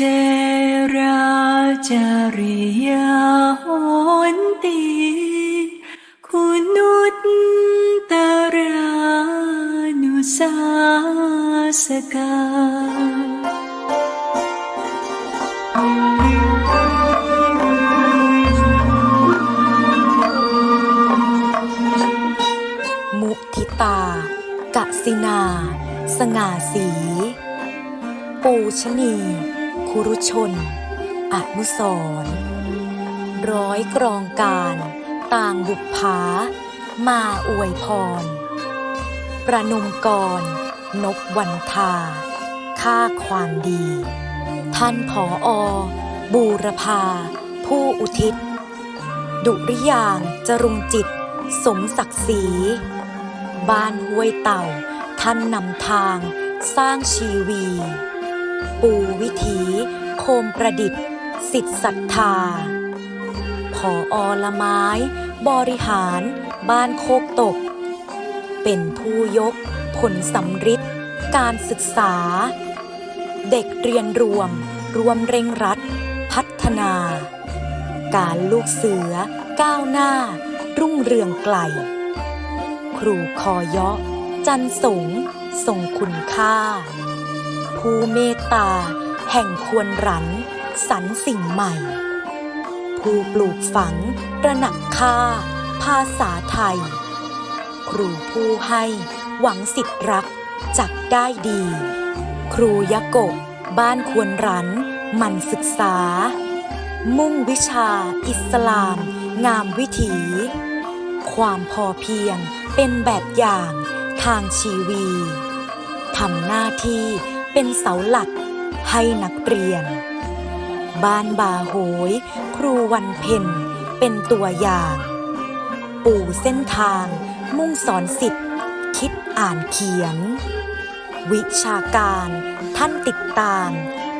เจราจริยาโหนติคุณุตตรานุสาสกามุทิตากะสินา สง่าสี ปูชนี คุรุชน อนุสรร้อยกรองการ ต่างบุปผา มาอวยพร ประนมกร นบวันทา ค่าความดี ท่านผออบูรพา ผู้อุทิศ ดุริยางจรุงจิต สมศักดิ์ศรี บ้านห้วยเต่า ท่านนำทางสร้างชีวี ปูวิถี โคมประดิษฐ์ สิทธิศรัทธาพออละไม้ บริหาร บ้านโคกตก เป็นผู้ยก ผลสำริดการศึกษา เด็กเรียนรวม รวมเร่งรัด พัฒนา การลูกเสือ ก้าวหน้า รุ่งเรืองไกล ครูคอยะจันสงทรงคุณค่า ผู้เมต ตา แห่งควรรันสรรสิ่งใหม่ ผู้ปลูกฝังตระหนักค่า ภาษาไทย ครูผู้ให้หวังสิทธิรักจักได้ดี ครูยะกบบ้านควรรันหมันศึกษา มุ่งวิชา อิสลาม งามวิถี ความพอเพียงเป็นแบบอย่างทางชีวีทำหน้าที่ เป็นเสาหลักให้นักเรียน บ้านบาโหย ครูวันเพ็ญเป็นตัวอย่าง ปู่เส้นทาง มุ่งสอนสิทธิ์ คิดอ่านเขียน วิชาการท่านติดตาม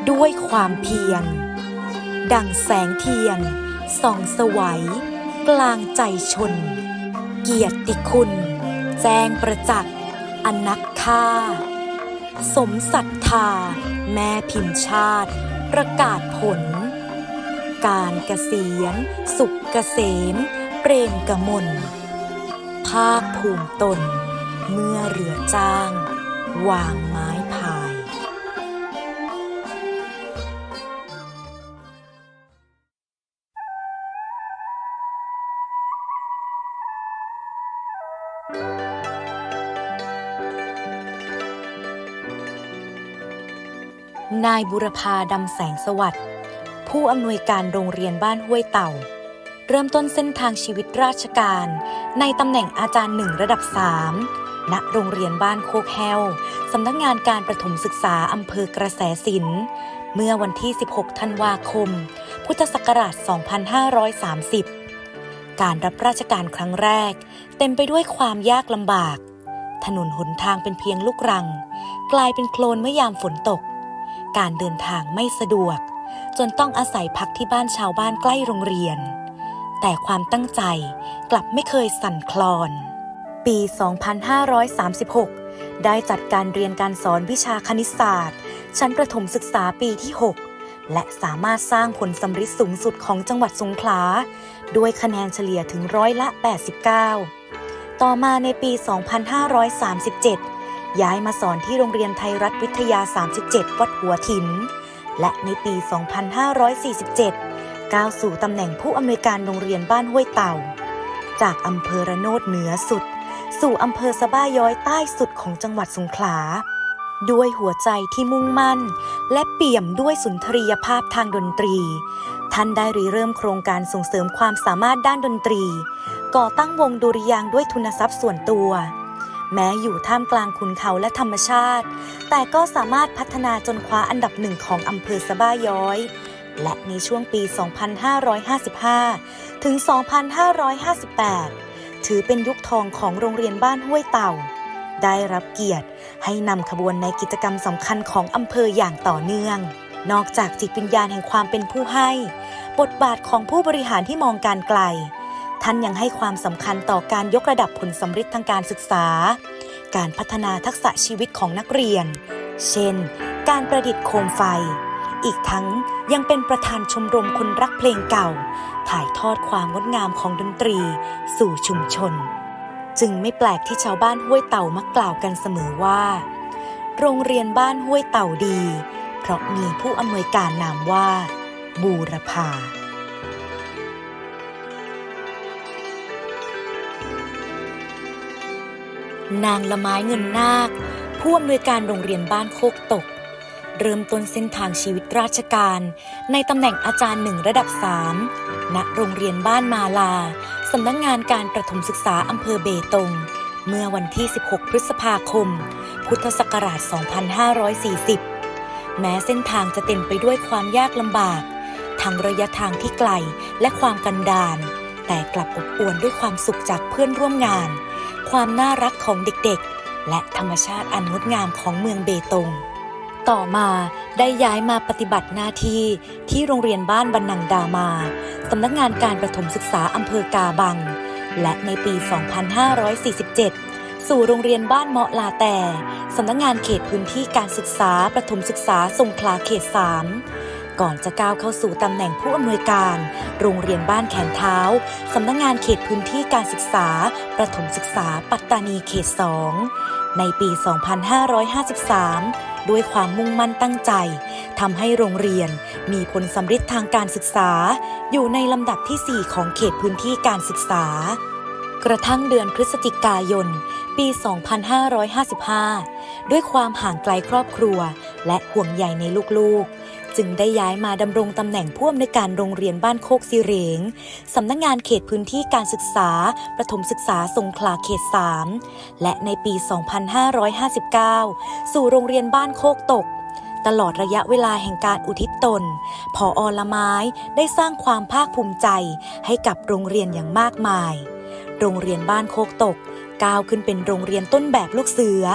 ด้วยความเพียร ดังแสงเทียน ส่องสวัย กลางใจชน เกียรติคุณ แจ้งประจักษ์อนักค่า สมศรัทธา แม่พิมพ์ชาติ ประกาศผล การเกษียณ สุขเกษม เปรมกมล ภาคภูมิตน เมื่อเรือจ้าง วางไม้พา นายบุรพาดำแสงสวัสดิ์ผู้อำนวยการโรงเรียนบ้านห้วยเต่า เริ่มต้นเส้นทางชีวิตราชการ ในตำแหน่งอาจารย์หนึ่งระดับ3ณโรงเรียนบ้านโคกแฮวสำนักงานการประถมศึกษาอำเภอกระแสสิน เมื่อวันที่ 16 ธันวาคม พุทธศักราช 2530 การรับราชการครั้งแรก เต็มไปด้วยความยากลำบาก ถนนหนทางเป็นเพียงลูกรัง กลายเป็นโคลนเมื่อยามฝนตก การเดินทางไม่สะดวก จนต้องอาศัยพักที่บ้านชาวบ้านใกล้โรงเรียน แต่ความตั้งใจกลับไม่เคยสั่นคลอน ปี 2536 ได้จัดการเรียนการสอนวิชาคณิตศาสตร์ ชั้นประถมศึกษาปีที่ 6 และสามารถสร้างผลสำฤทธิ์สูงสุดของจังหวัดสงขลา ด้วยคะแนนเฉลี่ยถึงร้อยละ 89 ต่อมาในปี 2537 ย้ายมาสอนที่โรงเรียนไทยรัฐวิทยา 37 วัดหัวถิน และในปี 2547 ก้าวสู่ตำแหน่งผู้อำนวยการโรงเรียนบ้านห้วยเต่า จากอำเภอระโนดเหนือสุด สู่อำเภอสะบ้าย้อยใต้สุดของจังหวัดสงขลา ด้วยหัวใจที่มุ่งมั่น และเปี่ยมด้วยสุนทรียภาพทางดนตรี ท่านได้ริเริ่มโครงการส่งเสริมความสามารถด้านดนตรี ก่อตั้งวงดุริยางด้วยทุนทรัพย์ส่วนตัว แม้อยู่ท่ามกลางขุนเขาและธรรมชาติ แต่ก็สามารถพัฒนาจนคว้าอันดับหนึ่งของอำเภอสะบ้าย้อย และในช่วงปี 2555 ถึง 2558 ถือเป็นยุคทองของโรงเรียนบ้านห้วยเต่า ได้รับเกียรติให้นำขบวนในกิจกรรมสำคัญของอำเภออย่างต่อเนื่อง นอกจากจิตวิญญาณแห่งความเป็นผู้ให้ บทบาทของผู้บริหารที่มองการไกล ท่านยังให้ความสำคัญต่อการยกระดับผลสำฤทธิ์ทางการศึกษา การพัฒนาทักษะชีวิตของนักเรียน เช่น การประดิษฐ์โคมไฟ อีกทั้งยังเป็นประธานชมรมคนรักเพลงเก่า ถ่ายทอดความงดงามของดนตรี สู่ชุมชน จึงไม่แปลกที่ชาวบ้านห้วยเต่ามักกล่าวกันเสมอว่า โรงเรียนบ้านห้วยเต่าดี เพราะมีผู้อำนวยการนามว่า บูรพา นางละไม้เงินนาค ผู้อำนวยการโรงเรียนบ้านโคกตก เริ่มต้นเส้นทางชีวิตราชการ ในตำแหน่งอาจารย์หนึ่งระดับ3ณโรงเรียนบ้านมาลา สำนักงงานการประถมศึกษาอำเภอเบตง เมื่อวันที่ 16 พฤษภาคม พุทธศักราช 2540 แม้เส้นทางจะเต็มไปด้วยความยากลำบาก ทั้งระยะทางที่ไกลและความกันดารแต่กลับอบอวลด้วยความสุขจากเพื่อนร่วมงาน ความน่ารักของเด็กๆ และธรรมชาติอันงดงามของเมืองเบตง ต่อมาได้ย้ายมาปฏิบัติหน้าที่ที่โรงเรียนบ้านบันนังดามา สำนักงานการประถมศึกษาอำเภอกาบัง และในปี 2547 สู่โรงเรียนบ้านเมาะลาแต่สำนักงานเขตพื้นที่การศึกษาประถมศึกษาสงขลาเขต 3 ก่อนจะก้าวเข้าสู่ตำแหน่งผู้อำนวยการ โรงเรียนบ้านแขนเท้าสำนักงานเขตพื้นที่การศึกษา ประถมศึกษาปัตตานีเขต 2 ในปี 2553 ด้วยความมุ่งมั่นตั้งใจทำให้โรงเรียนมีผลสำเร็จทางการศึกษา อยู่ในลำดับที่ 4 ของเขตพื้นที่การศึกษา กระทั่งเดือนพฤศจิกายน ปี 2555 ด้วยความห่างไกลครอบครัว และห่วงใยในลูกๆ จึงได้ย้ายมาดำรงตำแหน่งผู้อำนวยการโรงเรียนบ้านโคกสิเหรงสำนักงงานเขตพื้นที่การศึกษา ประถมศึกษาสงขลาเขต 3 และในปี 2559 สู่โรงเรียนบ้านโคกตกตลอดระยะเวลาแห่งการอุทิศตน พออละไม้ได้สร้างความภาคภูมิใจให้กับโรงเรียนอย่างมากมาย โรงเรียนบ้านโคกตก ก้าวขึ้นเป็นโรงเรียนต้นแบบลูกเสือ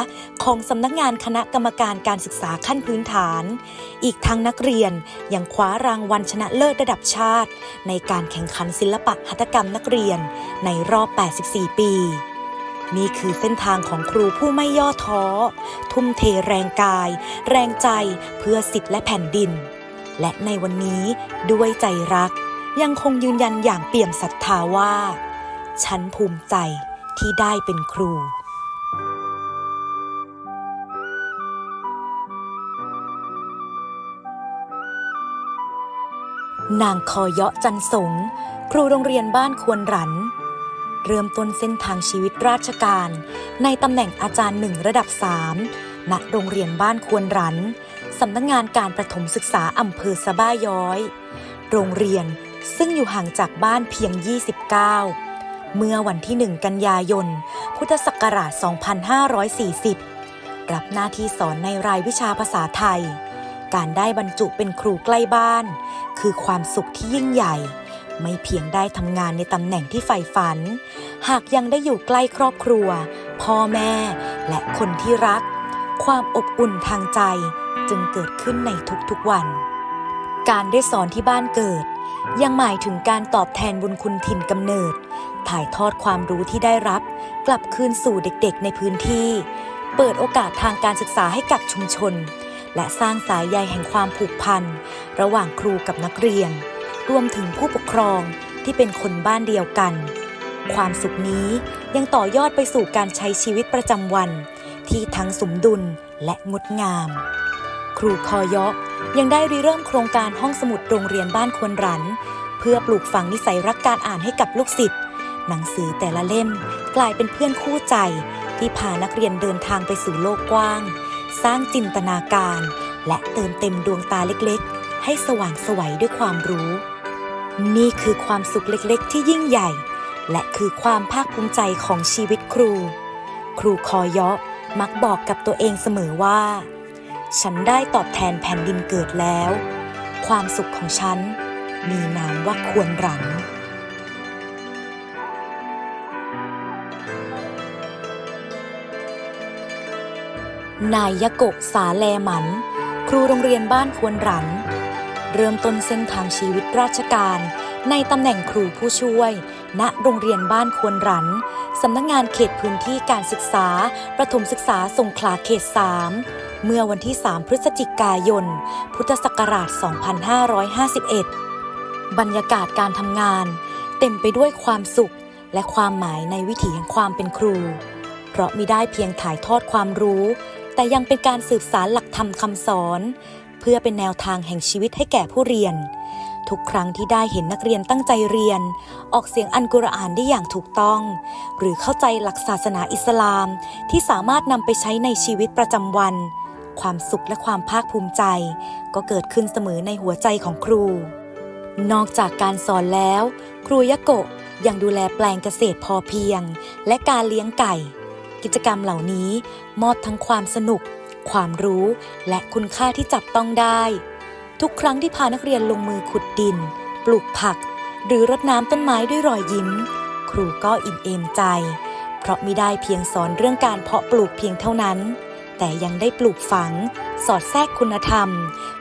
ของสำนักงานคณะกรรมการการศึกษาขั้นพื้นฐาน อีกทั้งนักเรียนยังคว้ารางวัลชนะเลิศระดับชาติ ในการแข่งขันศิลปะหัตถกรรมนักเรียนในรอบ 84 ปีนี่คือเส้นทางของครูผู้ไม่ย่อท้อ ทุ่มเทแรงกาย แรงใจเพื่อสิทธิและแผ่นดิน และในวันนี้ด้วยใจรัก ยังคงยืนยันอย่างเปี่ยมศรัทธาว่า ฉันภูมิใจ ที่ได้เป็นครูนางคอเยาะจันสง ครูโรงเรียนบ้านควรรัน เริ่มต้นเส้นทางชีวิตราชการ ในตำแหน่งอาจารย์หนึ่งระดับ3ณโรงเรียนบ้านควรรันสำนักงงานการประถมศึกษาอำเภอสะบ้าย้อย โรงเรียนซึ่งอยู่ห่างจากบ้านเพียง 29 เมื่อวันที่ 1 กันยายน พุทธศักราช 2540 รับหน้าที่สอนในรายวิชาภาษาไทย การได้บรรจุเป็นครูใกล้บ้าน คือความสุขที่ยิ่งใหญ่ ไม่เพียงได้ทำงานในตำแหน่งที่ใฝ่ฝัน หากยังได้อยู่ใกล้ครอบครัว พ่อแม่ และคนที่รัก ความอบอุ่นทางใจจึงเกิดขึ้นในทุกๆวัน การได้สอนที่บ้านเกิด ยังหมายถึงการตอบแทนบุญคุณถิ่นกำเนิด ถ่ายทอดความรู้ที่ได้รับ กลับคืนสู่เด็กๆในพื้นที่ เปิดโอกาสทางการศึกษาให้กับชุมชน และสร้างสายใยแห่งความผูกพัน ระหว่างครูกับนักเรียน รวมถึงผู้ปกครองที่เป็นคนบ้านเดียวกัน ความสุขนี้ยังต่อยอดไปสู่การใช้ชีวิตประจำวัน ที่ทั้งสมดุลและงดงาม ครูคอยะยังได้ริเริ่มโครงการห้องสมุดโรงเรียนบ้านควรรัน เพื่อปลูกฝังนิสัยรักการอ่านให้กับลูกศิษย์ หนังสือแต่ละเล่มกลายเป็นเพื่อนคู่ใจ ที่พานักเรียนเดินทางไปสู่โลกกว้าง สร้างจินตนาการ และเติมเต็มดวงตาเล็กๆ ให้สว่างสวัยด้วยความรู้ นี่คือความสุขเล็กๆ ที่ยิ่งใหญ่ และคือความภาคภูมิใจของชีวิตครู ครูคอยะมักบอกกับตัวเองเสมอว่า ฉันได้ตอบแทนแผ่นดินเกิดแล้ว ความสุขของฉันมีนามว่าควรหรัน นายยะโกสาแลหมัน ครูโรงเรียนบ้านควรหรัน เริ่มต้นเส้นทางชีวิตราชการ ในตำแหน่งครูผู้ช่วย ณโรงเรียนบ้านควรหรันสำนักงงานเขตพื้นที่การศึกษา ประถมศึกษาสงขลาเขต 3 เมื่อวันที่ 3 พฤศจิกายน พุทธศักราช 2551 บรรยากาศการทำงาน เต็มไปด้วยความสุขและความหมายในวิถีแห่งความเป็นครู เพราะมิได้เพียงถ่ายทอดความรู้ แต่ยังเป็นการสืบสารหลักธรรมคำสอน เพื่อเป็นแนวทางแห่งชีวิตให้แก่ผู้เรียน ทุกครั้งที่ได้เห็นนักเรียนตั้งใจเรียน ออกเสียงอันกุรอานได้อย่างถูกต้อง หรือเข้าใจหลักศาสนาอิสลาม ที่สามารถนำไปใช้ในชีวิตประจำวัน ความสุขและความภาคภูมิใจ ก็เกิดขึ้นเสมอในหัวใจของครู นอกจากการสอนแล้ว ครูยะโกะยังดูแลแปลงเกษตรพอเพียง และการเลี้ยงไก่ กิจกรรมเหล่านี้ มอบทั้งความสนุก ความรู้ และคุณค่าที่จับต้องได้ ทุกครั้งที่พานักเรียนลงมือขุดดิน ปลูกผัก หรือรดน้ำต้นไม้ด้วยรอยยิ้ม ครูก็อิ่มเอมใจ เพราะมิได้เพียงสอนเรื่องการเพาะปลูกเพียงเท่านั้น แต่ยังได้ปลูกฝัง สอดแทรกคุณธรรม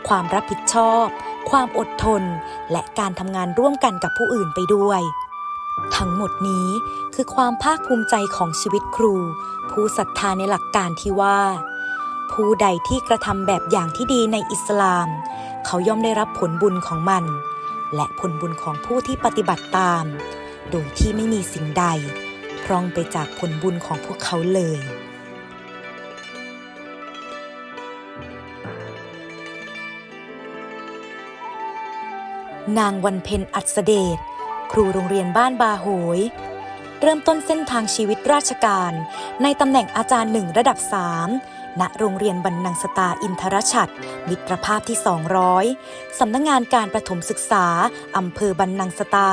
ความรับผิดชอบ ความอดทน และการทำงานร่วมกันกับผู้อื่นไปด้วย ทั้งหมดนี้คือความภาคภูมิใจของชีวิตครู ผู้ศรัทธาในหลักการที่ว่า ผู้ใดที่กระทำแบบอย่างที่ดีในอิสลาม เขาย่อมได้รับผลบุญของมัน และผลบุญของผู้ที่ปฏิบัติตาม โดยที่ไม่มีสิ่งใด พร่องไปจากผลบุญของพวกเขาเลยนางวันเพ็ญอัศเดช ครูโรงเรียนบ้านบาโหย เริ่มต้นเส้นทางชีวิตราชการ ในตำแหน่งอาจารย์หนึ่งระดับ 3 ณ โรงเรียนบรรนังสตาอินทรชัด มิตรภาพที่ 200 สำนักงงานการประถมศึกษา อำเภอบรรนังสตา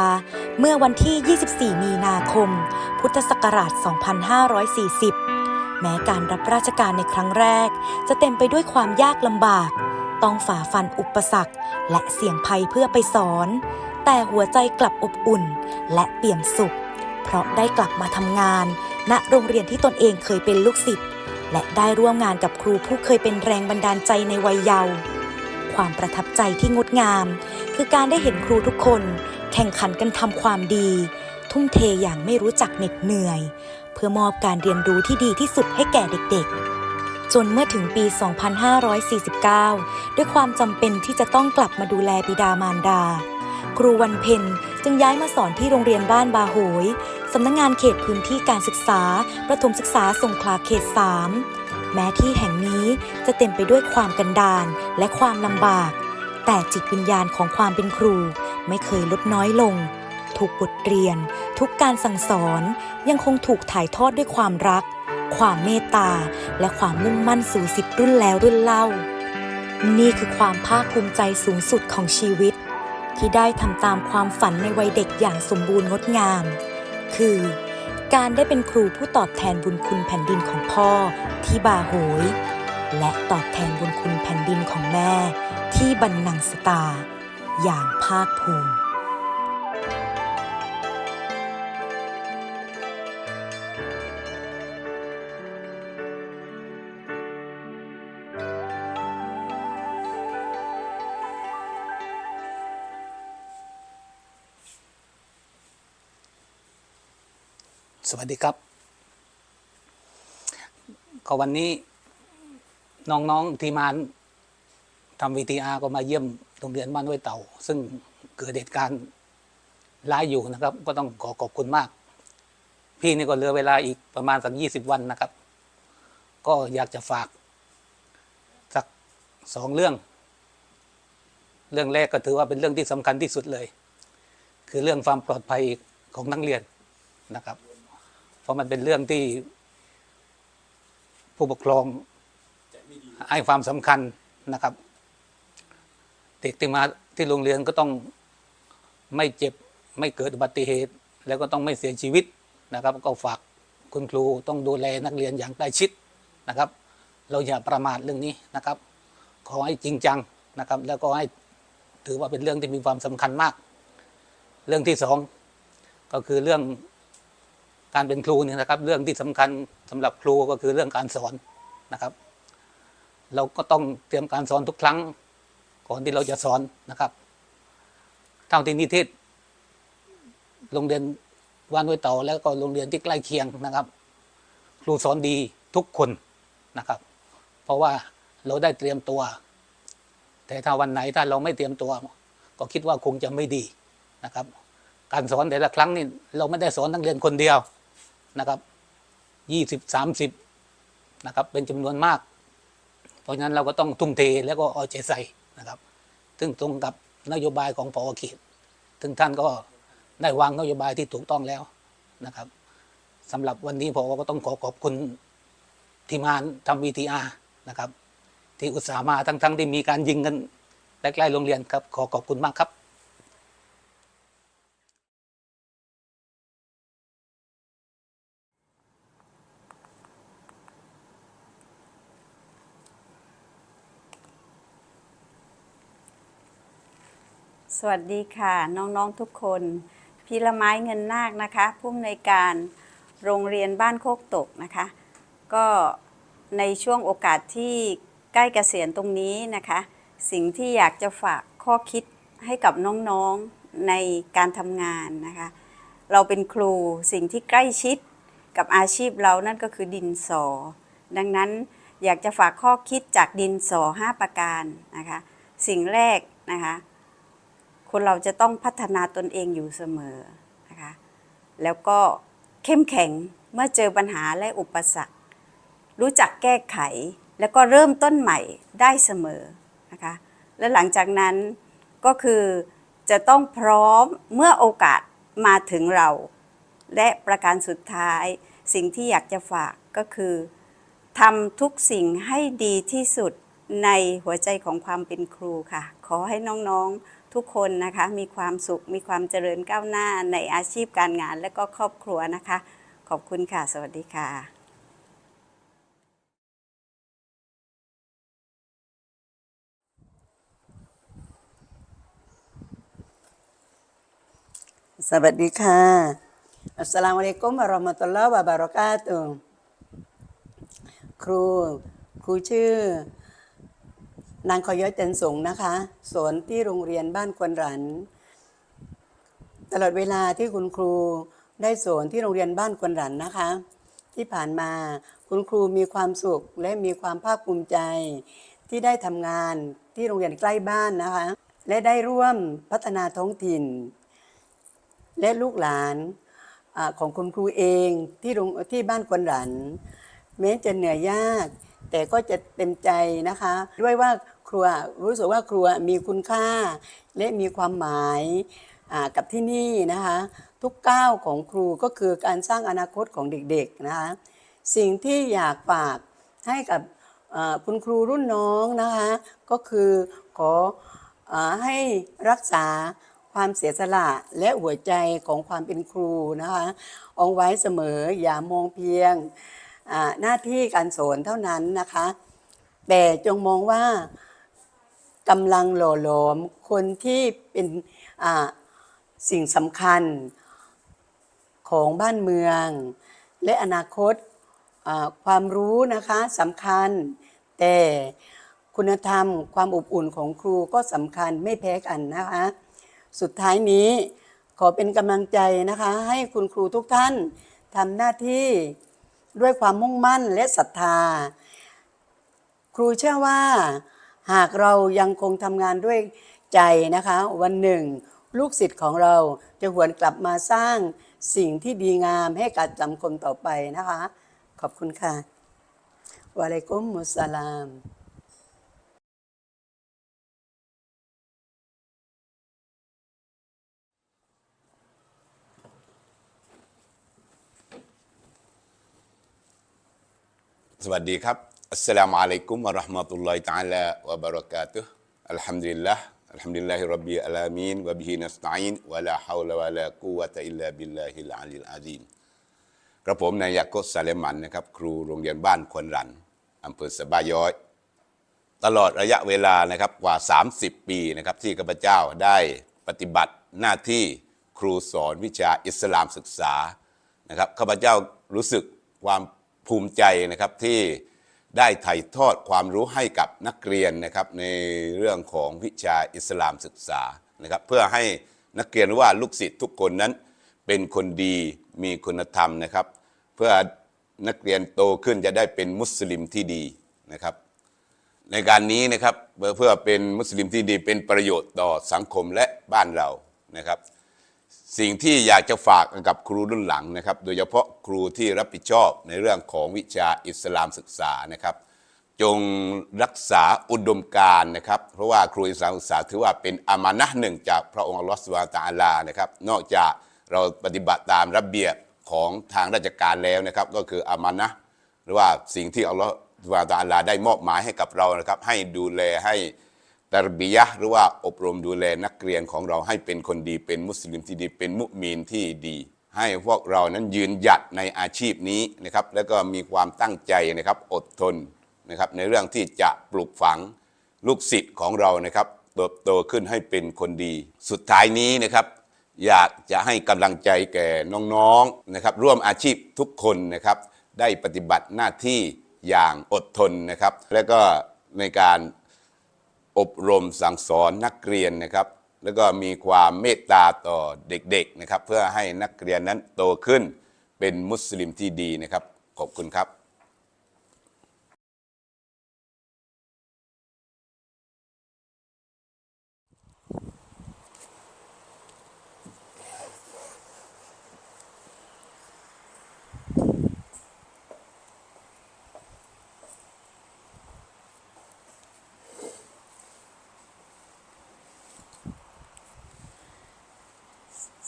เมื่อวันที่ 24 มีนาคม พุทธศักราช 2540 แม้การรับราชการในครั้งแรก จะเต็มไปด้วยความยากลำบาก ต้องฝ่าฟันอุปสรรค และเสี่ยงภัยเพื่อไปสอน แต่หัวใจกลับอบอุ่น และเปี่ยมสุข เพราะได้กลับมาทำงาน ณโรงเรียนที่ตนเองเคยเป็นลูกศิษย์และได้ร่วมงานกับครูผู้เคยเป็นแรงบันดาลใจในวัยเยาว์ความประทับใจที่งดงาม คือการได้เห็นครูทุกคน แข่งขันกันทำความดี ทุ่มเทอย่างไม่รู้จักเหน็ดเหนื่อย เพื่อมอบการเรียนรู้ที่ดีที่สุดให้แก่เด็กๆจนเมื่อถึงปี 2549 ด้วยความจำเป็นที่จะต้องกลับมาดูแลบิดามารดา ครูวันเพ็ญจึงย้ายมาสอนที่โรงเรียนบ้านบาโหย สำนักงงานเขตพื้นที่การศึกษา ประถมศึกษาสงขลาเขต 3 แม้ที่แห่งนี้จะเต็มไปด้วยความกันดารและความลำบาก แต่จิตวิญญาณของความเป็นครูไม่เคยลดน้อยลง ทุกบทเรียน ทุกการสั่งสอนยังคงถูกถ่ายทอดด้วยความรัก ความเมตตา และความมุ่งมั่นสู่สิทธิ์รุ่นแล้วรุ่นเล่า นี่คือความภาคภูมิใจสูงสุดของชีวิต ที่ได้ทำตามความฝันในวัยเด็กอย่างสมบูรณ์งดงาม คือ การได้เป็นครูผู้ตอบแทนบุญคุณแผ่นดินของพ่อที่บาโหย และตอบแทนบุญคุณแผ่นดินของแม่ที่บันนังสตา อย่างภาคภูมิ สวัสดีครับ ก็วันนี้น้องๆทีมงานทำวีทีอาร์ก็มาเยี่ยมโรงเรียนบ้านห้วยเต่า ซึ่งเกิดเหตุการณ์ร้ายอยู่นะครับ ก็ต้องขอขอบคุณมาก พี่นี่ก็เหลือเวลาอีกประมาณสักยี่สิบวันนะครับ ก็อยากจะฝาก สักสองเรื่อง เรื่องแรกก็ถือว่าเป็นเรื่องที่สำคัญที่สุดเลย คือเรื่องความปลอดภัยของนักเรียนนะครับ ราะมันเป็นเรื่องที่ ผู้ปกครองให้ความสำคัญนะครับ เด็กที่มาที่โรงเรียนก็ต้องไม่เจ็บไม่เกิดอุบัติเหตุ แล้วก็ต้องไม่เสียชีวิตนะครับ ก็ฝากคุณครูต้องดูแลนักเรียนอย่างใกล้ชิดนะครับ เราอย่าประมาทเรื่องนี้นะครับ ขอให้จริงจังนะครับ แล้วก็ให้ถือว่าเป็นเรื่องที่มีความสำคัญมาก เรื่องที่สองก็คือเรื่อง การเป็นครูเนี่ยนะครับ เรื่องที่สำคัญสำหรับครูก็คือเรื่องการสอนนะครับ เราก็ต้องเตรียมการสอนทุกครั้งก่อนที่เราจะสอนนะครับเท่าที่นิเทศโรงเรียนวานห้วยเต่าแล้วก็โรงเรียนที่ใกล้เคียงนะครับ ครูสอนดีทุกคนนะครับ เพราะว่าเราได้เตรียมตัว แต่ถ้าวันไหนถ้าเราไม่เตรียมตัว ก็คิดว่าคงจะไม่ดีนะครับ การสอนแต่ละครั้งนี่เราไม่ได้สอนนักเรียนคนเดียว นะครับยี่สิบสามสิบนะครับเป็นจำนวนมาก เพราะฉะนั้นเราก็ต้องทุ่มเทแล้วก็เอาใจใส่นะครับ ซึ่งตรงกับนโยบายของพอเขตซึ่งท่านก็ได้วางนโยบายที่ถูกต้องแล้วนะครับสำหรับวันนี้พอก็ต้องขอขอบคุณทีมงานทำวีทีอาร์นะครับ ที่อุตส่าห์มาทั้งๆที่มีการยิงกันใกล้ๆโรงเรียนครับ ขอขอบคุณมากครับ สวัสดีค่ะ น้องๆทุกคนพีละไม้เงินนาคนะคะผู้อำนวยการโรงเรียนบ้านโคกตกนะคะ ก็ในช่วงโอกาสที่ใกล้เกษียณตรงนี้นะคะ สิ่งที่อยากจะฝากข้อคิดให้กับน้องๆในการทำงานนะคะ เราเป็นครูสิ่งที่ใกล้ชิดกับอาชีพเรานั่นก็คือดินสอ ดังนั้นอยากจะฝากข้อคิดจากดินสอ 5 ประการนะคะ สิ่งแรกนะคะ คนเราจะต้องพัฒนาตนเองอยู่เสมอนะคะแล้วก็เข้มแข็งเมื่อเจอปัญหาและอุปสรรค รู้จักแก้ไขแล้วก็เริ่มต้นใหม่ได้เสมอนะคะและหลังจากนั้นก็คือจะต้องพร้อมเมื่อโอกาสมาถึงเรา และประการสุดท้ายสิ่งที่อยากจะฝากก็คือทำทุกสิ่งให้ดีที่สุดในหัวใจของความเป็นครูค่ะ ขอให้น้องๆ ทุกคนนะคะมีความสุข มีความเจริญก้าวหน้าในอาชีพการงานและก็ครอบครัวนะคะ ขอบคุณค่ะ สวัสดีค่ะสวัสดีค่ะอัสลามุอะลัยกุมวะราะห์มะตุลลอฮ์วะบารอกาตุครู ครูชื่อ นางคอยอยจันสงนะคะ สอนที่โรงเรียนบ้านควนหรัน ตลอดเวลาที่คุณครูได้สอนที่โรงเรียนบ้านควนหรันนะคะ ที่ผ่านมาคุณครูมีความสุขและมีความภาคภูมิใจ ที่ได้ทำงานที่โรงเรียนใกล้บ้านนะคะ และได้ร่วมพัฒนาท้องถิ่น และลูกหลานอของคุณครูเองที่โรงที่บ้านควนหลันแม้จะเหนื่อยยาก แต่ก็จะเต็มใจนะคะ ด้วยว่าครัวรู้สึกว่าครัวมีคุณค่า และมีความหมายกับที่นี่นะคะ ทุกก้าวของครูก็คือการสร้างอนาคตของเด็กๆนะคะสิ่งที่อยากฝากให้กับคุณครูรุ่นน้องนะคะก็คือขออให้รักษาความเสียสละและหัวใจของความเป็นครูนะคะเอาไว้เสมออย่ามองเพียง หน้าที่การสอนเท่านั้นนะคะ แต่จงมองว่ากำลังหล่อหลอมคนที่เป็นสิ่งสำคัญของบ้านเมือง และอนาคตความรู้นะคะสำคัญ แต่คุณธรรมความอบอุ่นของครูก็สำคัญไม่แพ้กันนะคะ สุดท้ายนี้ขอเป็นกำลังใจนะคะ ให้คุณครูทุกท่านทำหน้าที่ ด้วยความมุ่งมั่นและศรัทธา ครูเชื่อว่า หากเรายังคงทำงานด้วยใจนะคะ วันหนึ่ง ลูกศิษย์ของเราจะหวนกลับมาสร้างสิ่งที่ดีงามให้กับสังคมต่อไปนะคะ ขอบคุณค่ะวะอะลัยกุมมุสลาม สวัสดีครับ อัสสลามุอะลัยกุมวะราะห์มะตุลลอฮิตะอาลาวะบะเราะกาตุฮ์อัลฮัมดุลิลลาห์อัลฮัมดุลิลลาฮิร็อบบิอาลามีนวะบิฮินัสตะอีนวะลาฮาวละวะลากุวะตะอิลลาบิลลาฮิลอาลีลอาซีมกระผมนายยากษซาเลมันนะครับ ครูโรงเรียนบ้านควนรันอำเภอสะบาย้อย ตลอดระยะเวลานะครับกว่า 30 ปีนะครับที่ข้าพเจ้าได้ปฏิบัติหน้าที่ครูสอนวิชาอิสลามศึกษานะครับข้าพเจ้ารู้สึกความ ภูมิใจนะครับที่ได้ถ่ายทอดความรู้ให้กับนักเรียนนะครับในเรื่องของวิชาอิสลามศึกษานะครับเพื่อให้นักเรียนว่าลูกศิษย์ทุกคนนั้นเป็นคนดีมีคุณธรรมนะครับ เพื่อนักเรียนโตขึ้นจะได้เป็นมุสลิมที่ดีนะครับ ในการนี้นะครับเพื่อเป็นมุสลิมที่ดีเป็นประโยชน์ต่อสังคมและบ้านเรานะครับ สิ่งที่อยากจะฝากกับครูรุ่นหลังนะครับ โดยเฉพาะครูที่รับผิดชอบในเรื่องของวิชาอิสลามศึกษานะครับ จงรักษาอุดมการณ์นะครับ เพราะว่าครูอิสลามศึกษาถือว่าเป็นอามานะหนึ่งจากพระองค์อัลลอฮฺสุบานตาลานะครับ นอกจากเราปฏิบัติตามระเบียบของทางราชการแล้วนะครับ ก็คืออามานะหรือว่าสิ่งที่อัลลอฮฺสุบานะฮูวะตะอาลาได้มอบหมายให้กับเรานะครับ ให้ดูแลให้ ตรบียะห์หรือว่าอบรมดูแลนักเรียนของเราให้เป็นคนดีเป็นมุสลิมที่ดีเป็นมุมีนที่ดี ให้พวกเรานั้นยืนหยัดในอาชีพนี้นะครับ แล้วก็มีความตั้งใจนะครับอดทนนะครับในเรื่องที่จะปลูกฝังลูกศิษย์ของเรานะครับเติบโตขึ้นให้เป็นคนดี สุดท้ายนี้นะครับ อยากจะให้กำลังใจแก่น้องๆนะครับ ร่วมอาชีพทุกคนนะครับ ได้ปฏิบัติหน้าที่อย่างอดทนนะครับ และก็ในการ อบรมสั่งสอนนักเรียนนะครับ แล้วก็มีความเมตตาต่อเด็กๆนะครับ เพื่อให้นักเรียนนั้นโตขึ้นเป็นมุสลิมที่ดีนะครับ ขอบคุณครับ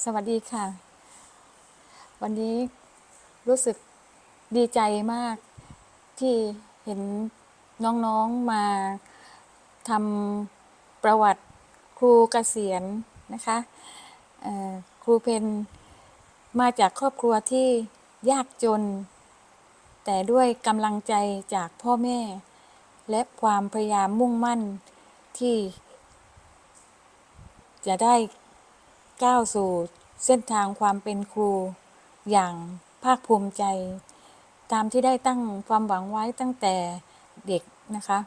สวัสดีค่ะ วันนี้รู้สึกดีใจมากที่เห็นน้องๆมาทำประวัติครูเกษียณนะคะครูเพนมาจากครอบครัวที่ยากจน แต่ด้วยกำลังใจจากพ่อแม่ และความพยายามมุ่งมั่นที่จะได้ ก้าวสู่ เส้นทางความเป็นครู อย่างภาคภูมิใจ ตามที่ได้ตั้งความหวังไว้ตั้งแต่เด็กนะคะ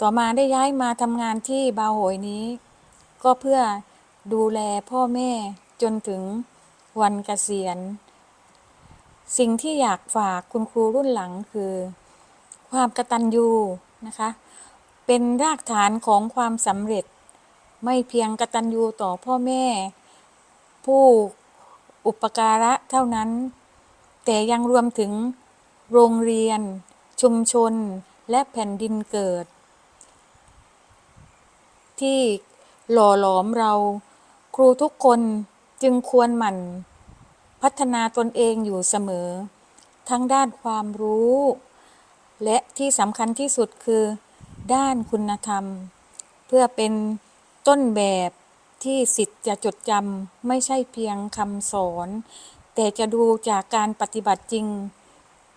ต่อมาได้ย้ายมาทำงานที่บาโหยนี้ ก็เพื่อดูแลพ่อแม่จนถึงวันเกษียณ สิ่งที่อยากฝากคุณครูรุ่นหลังคือ ความกระตัญญูนะคะ เป็นรากฐานของความสำเร็จ ไม่เพียงกตัญญูต่อพ่อแม่ ผู้อุปการะเท่านั้น แต่ยังรวมถึงโรงเรียน ชุมชนและแผ่นดินเกิด ที่หล่อหลอมเรา ครูทุกคนจึงควรหมั่น พัฒนาตนเองอยู่เสมอ ทั้งด้านความรู้ และที่สำคัญที่สุดคือ ด้านคุณธรรม เพื่อเป็น ต้นแบบที่สิทธิ์จะจดจำไม่ใช่เพียงคำสอน แต่จะดูจากการปฏิบัติจริง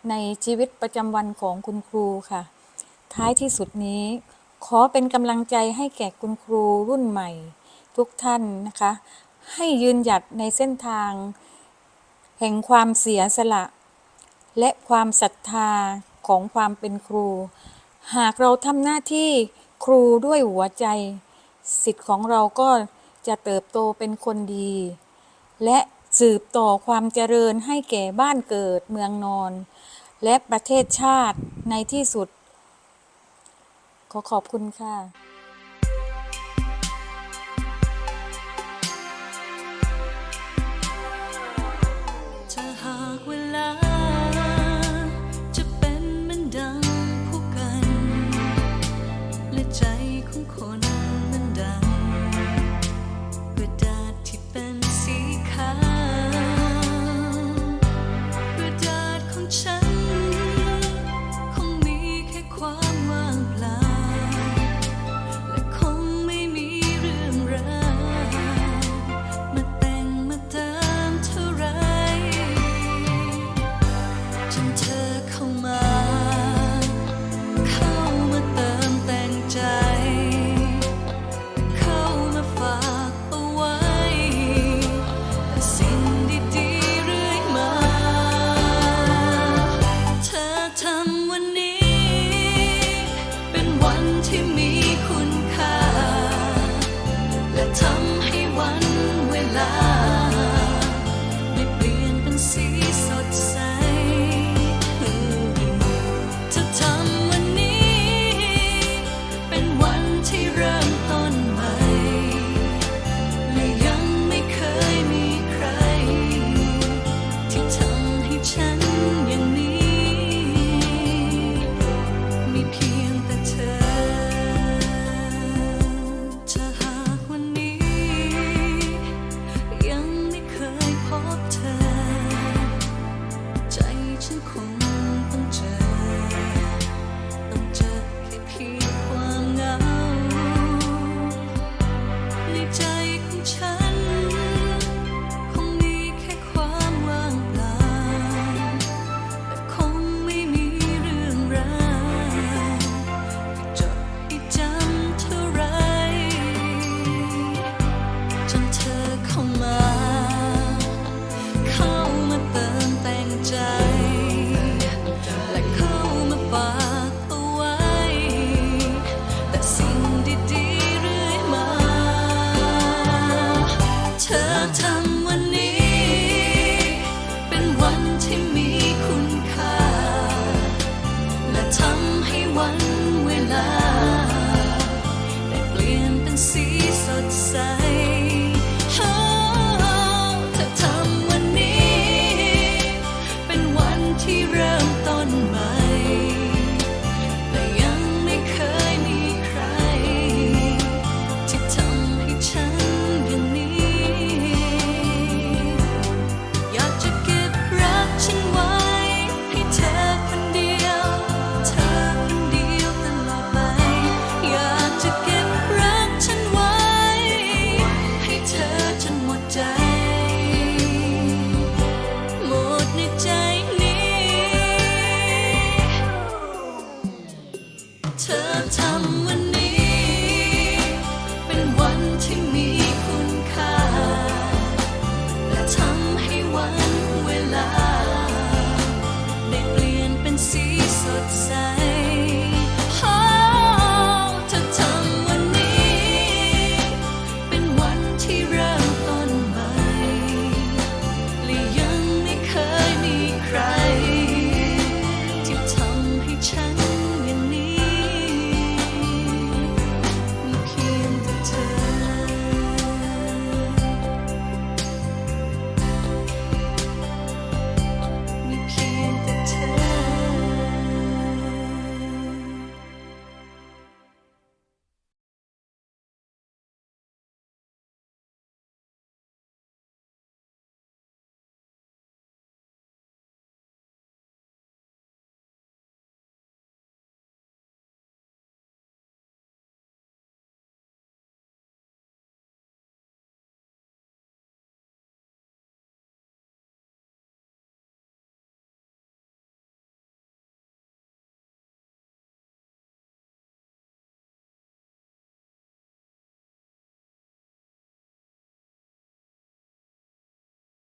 ในชีวิตประจำวันของคุณครูค่ะ ท้ายที่สุดนี้ ขอเป็นกำลังใจให้แก่คุณครูรุ่นใหม่ ทุกท่านนะคะ ให้ยืนหยัดในเส้นทาง แห่งความเสียสละ และความศรัทธาของความเป็นครู หากเราทำหน้าที่ครูด้วยหัวใจ สิทธิ์ของเราก็จะเติบโตเป็นคนดี และสืบต่อความเจริญให้แก่บ้านเกิดเมืองนอน และประเทศชาติในที่สุด ขอขอบคุณค่ะ ที่มีคุณค่าและทำ